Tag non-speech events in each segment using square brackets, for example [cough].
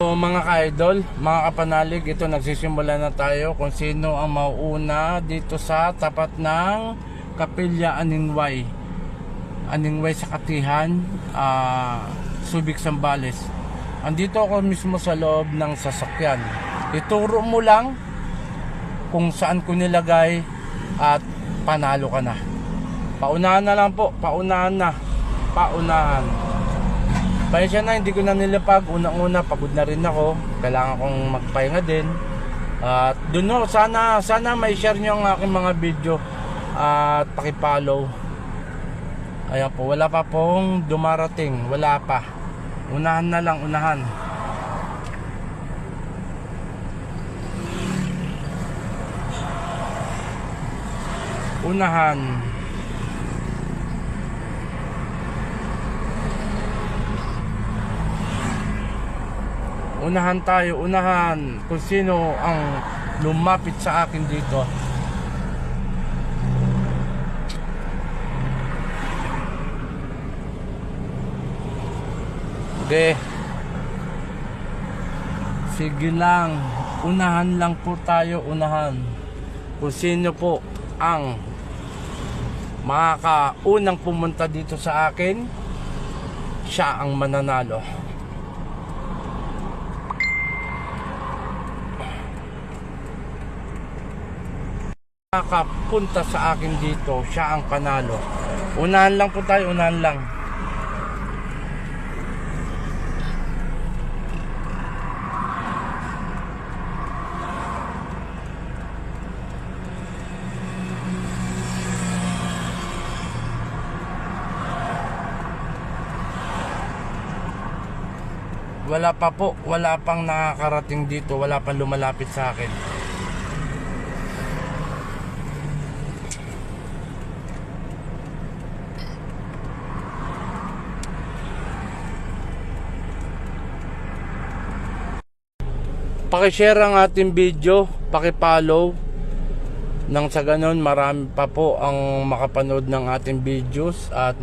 So, mga ka-idol, mga kapanalig, ito nagsisimula na tayo kung sino ang mauuna dito sa tapat ng Kapilya Aningway. Aningway sa Katihan, ah, Subic Sambales. Andito ako mismo sa loob ng sasakyan. Ituro mo lang kung saan ko nilagay at panalo ka na. Paunahan na lang po, paunahan na. Paunahan. Pasensya na, hindi ko na nilapag. Unang-una, pagod na rin ako. Kailangan kong magpahinga din. At doon no, sana, sana may share nyo ang aking mga video. At pakipollow. Ayan po, wala pa pong dumarating. Wala pa. Unahan na lang, unahan. Unahan. Unahan tayo, unahan kung sino ang lumapit sa akin dito. Okay. Sige lang. Unahan lang po tayo, unahan. Kung sino po ang makakaunang pumunta dito sa akin, siya ang mananalo. Makakapunta sa akin dito, siya ang panalo. Unahan lang po tayo, unahan lang. Wala pa po, wala pang nakakarating dito, wala pang lumalapit sa akin. Pakishare ang ating video, pakipollow. Nang sa ganun, marami pa po ang makapanood ng ating videos at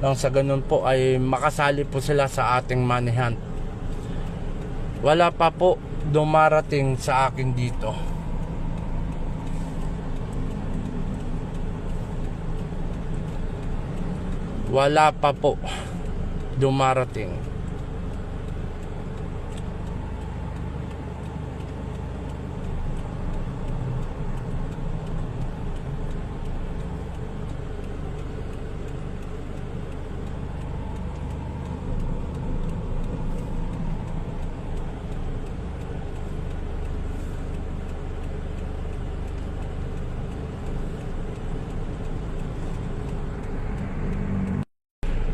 nang sa ganun po ay makasali po sila sa ating money hunt. Wala pa po dumarating sa akin dito. Wala pa po dumarating.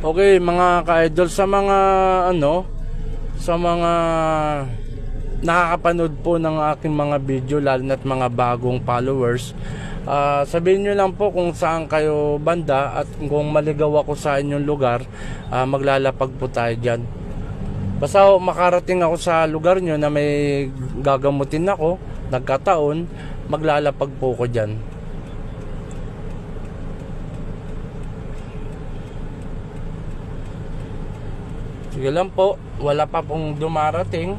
Okay, mga ka-idol sa mga ano, sa mga nakakapanood po ng aking mga video lalo na't mga bagong followers. ah, sabihin nyo lang po kung saan kayo banda at kung maligaw ako sa inyong lugar, ah, maglalapag po tayo dyan. Basta makarating ako sa lugar nyo na may gagamutin ako, nagkataon, maglalapag po ko dyan. Sige lang po, wala pa pong dumarating.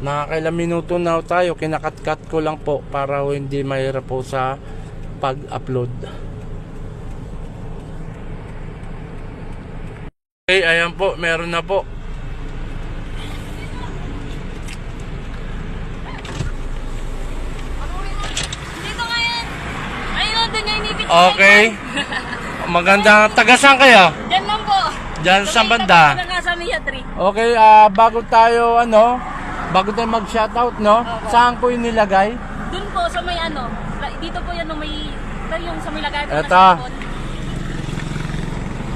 Nakakailang minuto na tayo, kinakat-cut ko lang po para hindi mahirap po sa pag-upload. Okay, ayan po, meron na po. Okay. [laughs] Maganda. Taga saan lang po. Diyan sa banda. Doon nga sa Mia 3. Okay, ah bago tayo ano, bago tayo mag-shoutout, no? Saan ko yung nilagay? Doon po sa may ano. la- Dito po yan no, may ito yung sa may lagay po Eto. na cellphone.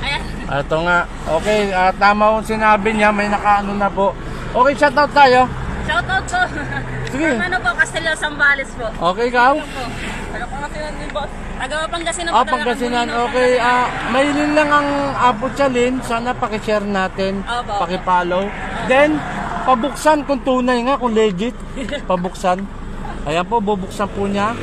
Ayan. Ito nga. Okay, ah, tama yung sinabi niya, may nakaano na po. Okay, shoutout tayo. Shoutout po. Sige. From ano po, Castelio Zambales po. Okay, ikaw? Po. Taga Pangasinan din boss. Taga Pangasinan Ah, taga Pangasinan. Okay, ah, mailin lang ang abot sa lin. Sana pakishare natin. Opo. Pakipollow. Then, pabuksan kung tunay nga, kung legit. Pabuksan. Ayan po, bubuksan po niya.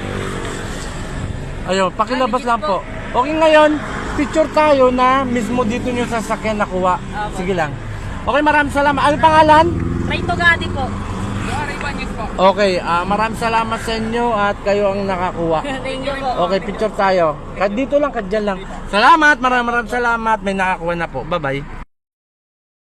Ayun, pakilabas lang legit po. Okay, ngayon, picture tayo na mismo dito nyo sa sakyan nakuha. Opo. Sige lang. Okay, maraming salamat. Ano pangalan? Ray Togadi po. Okay, ah maraming salamat sa inyo at kayo ang nakakuha. [laughs] Thank you po. Okay, picture tayo. Kad dito lang, kadyan lang. Salamat, maraming maraming salamat. May nakakuha na po. Bye-bye.